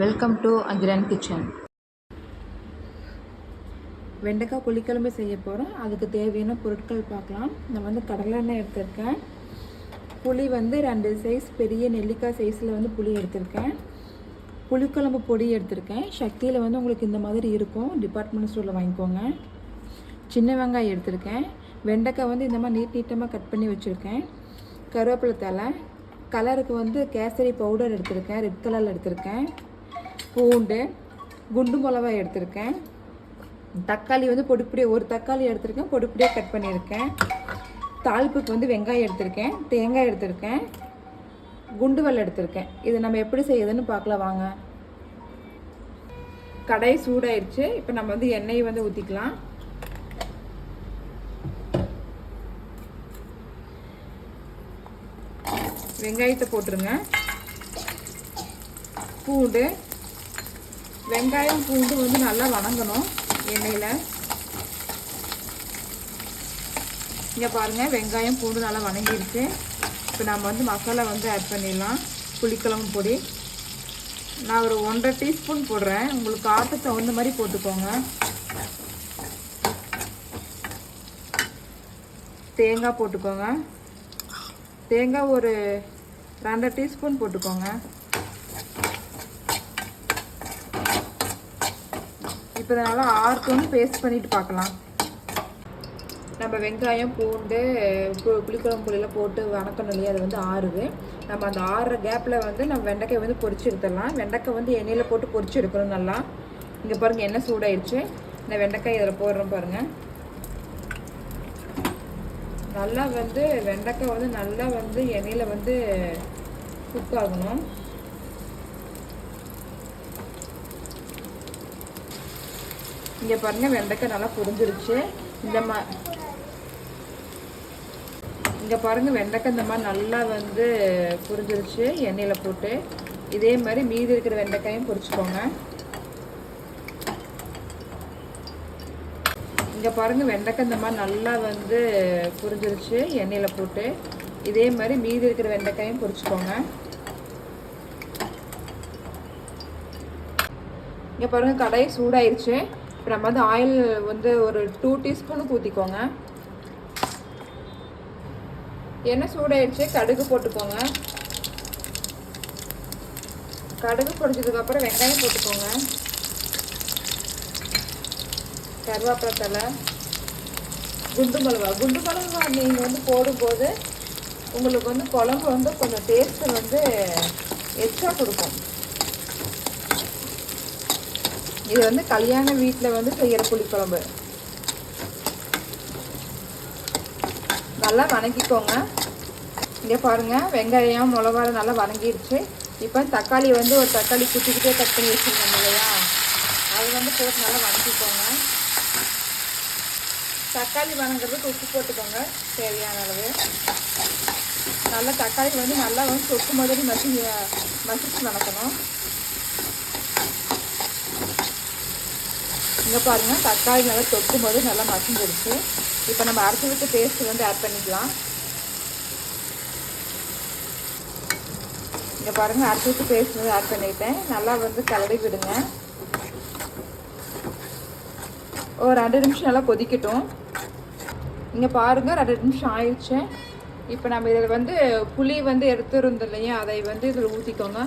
Welcome to அகிரன் kitchen வெண்டைக்காய் புளிக்குழம்பு செய்ய போகிறோம் அதுக்கு தேவையான பொருட்கள் பார்க்கலாம். நான் வந்து கடலெண்ணெய் எடுத்திருக்கேன். புளி வந்து ரெண்டு சைஸ் பெரிய நெல்லிக்காய் சைஸில் வந்து புளி எடுத்திருக்கேன். புளிக்குழம்பு பொடி எடுத்திருக்கேன். சக்தியில் வந்து உங்களுக்கு இந்த மாதிரி இருக்கும். டிபார்ட்மெண்ட் ஸ்டோரில் வாங்கிக்கோங்க. சின்ன வெங்காயம் எடுத்திருக்கேன். வெண்டைக்காய் வந்து இந்த மாதிரி நீட் நீட்டமாக கட் பண்ணி வச்சுருக்கேன். கருவேப்பிலை தலை கலருக்கு வந்து கேசரி பவுடர் எடுத்திருக்கேன். ரெட் கலரில் எடுத்திருக்கேன். பூண்டு குண்டு மிளகா எடுத்திருக்கேன். தக்காளி வந்து பொடிப்பொடியாக ஒரு தக்காளி எடுத்திருக்கேன் பொடிப்பொடியாக கட் பண்ணியிருக்கேன். தாளிப்புக்கு வந்து வெங்காயம் எடுத்திருக்கேன் தேங்காய் எடுத்திருக்கேன் குண்டு வெள்ளை எடுத்திருக்கேன். இது நம்ம எப்படி செய்யுதுன்னு பார்க்கலாம் வாங்க. கடை சூடாயிருச்சு இப்போ நம்ம வந்து எண்ணெயை வந்து ஊற்றிக்கலாம் வெங்காயத்தை போட்டுருங்க. பூண்டு வெங்காயம் பூண்டு வந்து நல்லா வணங்கணும் எண்ணெயில். இங்கே பாருங்கள் வெங்காயம் பூண்டு நல்லா வணங்கியிருக்கு. இப்போ நம்ம வந்து மசாலா வந்து ஆட் பண்ணிடலாம். புளிக்கிழங்கு பொடி. நான் ஒரு ஒன்றரை டீஸ்பூன் போடுறேன். உங்களுக்கு காரத்துக்கு தகுந்த மாதிரி போட்டுக்கோங்க. தேங்காய் போட்டுக்கோங்க. தேங்காய் ஒரு ரெண்டரை டீஸ்பூன் போட்டுக்கோங்க. இப்போ இதனால் ஆறுத்தோன்னு பேஸ்ட் பண்ணிட்டு பார்க்கலாம். நம்ம வெங்காயம் பூண்டு பு- புளிக்குழம்பு புளியெல்லாம் போட்டு வணக்கணும் இல்லையா? அது வந்து ஆறுது. நம்ம அந்த ஆறுற கேப்பில் வந்து நம்ம வெண்டைக்காய் வந்து பொரிச்சு எடுத்துடலாம். வெண்டைக்காய் வந்து எண்ணெயில் போட்டு பொறிச்சு எடுக்கணும் நல்லா. இங்கே பாருங்கள் எண்ணெய் சூடாயிடுச்சு. இந்த வெண்டைக்காய் இதில் போடுறோம் பாருங்கள் நல்லா வந்து வெண்டைக்காய் வந்து நல்லா வந்து எண்ணெயில் வந்து குக் ஆகணும். இங்கே பாருங்கள் வெண்டைக்காய் நல்லா புரிஞ்சிருச்சு. இந்த மா இங்கே பாருங்கள் வெண்டைக்காய் இந்த மாதிரி நல்லா வந்து புரிஞ்சிருச்சு எண்ணெயில் போட்டு. இதே மாதிரி மீதி இருக்கிற வெண்டைக்காயும் பொரிச்சுக்கோங்க. இங்கே பாருங்கள் வெண்டைக்காய் இந்த மாதிரி நல்லா வந்து புரிஞ்சிருச்சு எண்ணெயில் போட்டு. இதே மாதிரி மீதி இருக்கிற வெண்டைக்காயும் பொரிச்சுக்கோங்க. இங்கே பாருங்கள் கடையை சூடாயிருச்சு. இப்போ நம்ம வந்து ஆயில் வந்து ஒரு டூ டீஸ்பூனுக்கு ஊற்றிக்கோங்க எண்ணெய் சூடாயிடுச்சு கடுகு போட்டுக்கோங்க. கடுகு பொடிச்சதுக்கப்புறம் வெங்காயம் போட்டுக்கோங்க. கருவேப்பிலை தலை குண்டு மிளகா. குண்டு மிளகா நீங்கள் வந்து போடும்போது உங்களுக்கு வந்து குழம்பு வந்து கொஞ்சம் டேஸ்ட்டு வந்து எக்ஸ்ட்ரா கொடுக்கும். இது வந்து கல்யாண வீட்டில் வந்து செய்கிற புளிக்குழம்பு. நல்லா வணக்கிக்கோங்க இங்கே பாருங்கள் வெங்காயம் மிளகா நல்லா வணங்கிடுச்சு. இப்போ தக்காளி வந்து ஒரு தக்காளி குட்டிக்கிட்டே கட் பண்ணி வச்சுருக்கோம் இல்லையா? அது வந்து போட்டு நல்லா வணக்கிக்கோங்க தக்காளி வணங்குறதுக்கு உப்பு போட்டுக்கோங்க தேவையான அளவு. நல்லா தக்காளி வந்து நல்லா வந்து சொத்து மாதிரி மசி மசிச்சு வணக்கணும். இங்கே பாருங்கள் தக்காளி நல்லா தொக்கும் போது நல்லா மசிஞ்சிருச்சு. இப்போ நம்ம அரைச்சி விட்டு பேஸ்ட் வந்து ஆட் பண்ணிக்கலாம். இங்கே பாருங்கள் அரைச்சி விட்டு பேஸ்ட் வந்து ஆட் பண்ணிட்டேன். நல்லா வந்து கலடி விடுங்க. ஒரு ரெண்டு நிமிஷம் நல்லா கொதிக்கட்டும். இங்கே பாருங்கள் ரெண்டு நிமிஷம் ஆயிடுச்சு. இப்போ நம்ம இதில் வந்து புளி வந்து எடுத்துருந்தோம் இல்லையா அதை வந்து இதில் ஊற்றிக்கோங்க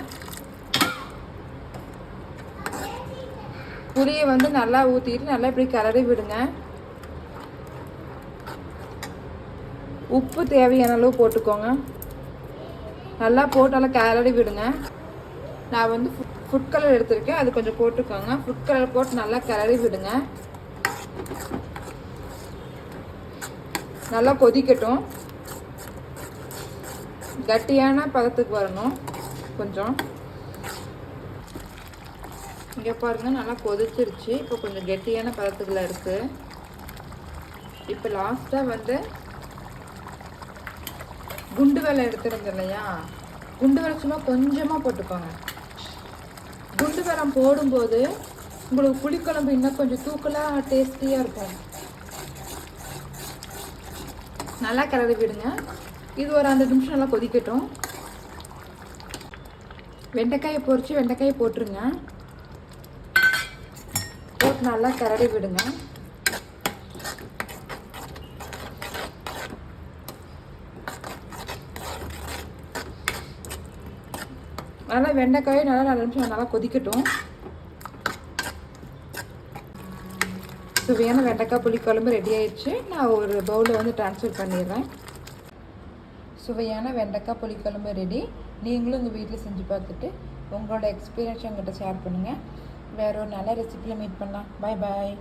புளியை வந்து நல்லா ஊற்றிட்டு நல்லா இப்படி கிளறி விடுங்க. உப்பு தேவையான அளவு போட்டுக்கோங்க. நல்லா போட்டு நல்லா கிளறி விடுங்க. நான் வந்து ஃபுட் கலர் எடுத்திருக்கேன். அது கொஞ்சம் போட்டுக்கோங்க. ஃபுட் கலர் போட்டு நல்லா கிளறி விடுங்க. நல்லா கொதிக்கட்டும். கட்டியான பதத்துக்கு வரணும். கொஞ்சம். இங்கே பாருங்கள் நல்லா கொதிச்சிருச்சு. இப்போ கொஞ்சம் கெட்டியான பதத்துக்குள்ள இருக்குது இப்போ லாஸ்ட்டாக வந்து குண்டு வெலை எடுத்துருந்தோம் இல்லையா? குண்டு வெலை சும்மா கொஞ்சமாக போட்டுக்கோங்க. குண்டு வெலம் போடும்போது உங்களுக்கு புளிக்குழம்பு இன்னும் கொஞ்சம் தூக்கலாக டேஸ்டியாக இருக்கும். நல்லா கிளறி விடுங்க. இது ஒரு அந்த நிமிஷம் நல்லா கொதிக்கட்டும். வெண்டைக்காயை பொறிச்சு வெண்டைக்காயை போட்டுருங்க. போட்டு நல்லா கரடி விடுங்க. நல்லா வெண்டைக்காயும் நல்லா நாலு நிமிஷம் நல்லா கொதிக்கட்டும். சுவையான வெண்டைக்காய் புளிக்குழம்பு ரெடி ஆயிடுச்சு. நான் ஒரு பவுலில் வந்து டிரான்ஸ்ஃபர் பண்ணிடுறேன். சுவையான வெண்டைக்காய் புளிக்குழம்பு ரெடி நீங்களும் உங்கள் வீட்டில் செஞ்சு பார்த்துட்டு உங்களோட எக்ஸ்பீரியன்ஸ் என்கிட்ட ஷேர் பண்ணுங்கள் வேற ஒரு நல்ல ரெசிபியில் மீட் பண்ணலாம். பாய் பாய்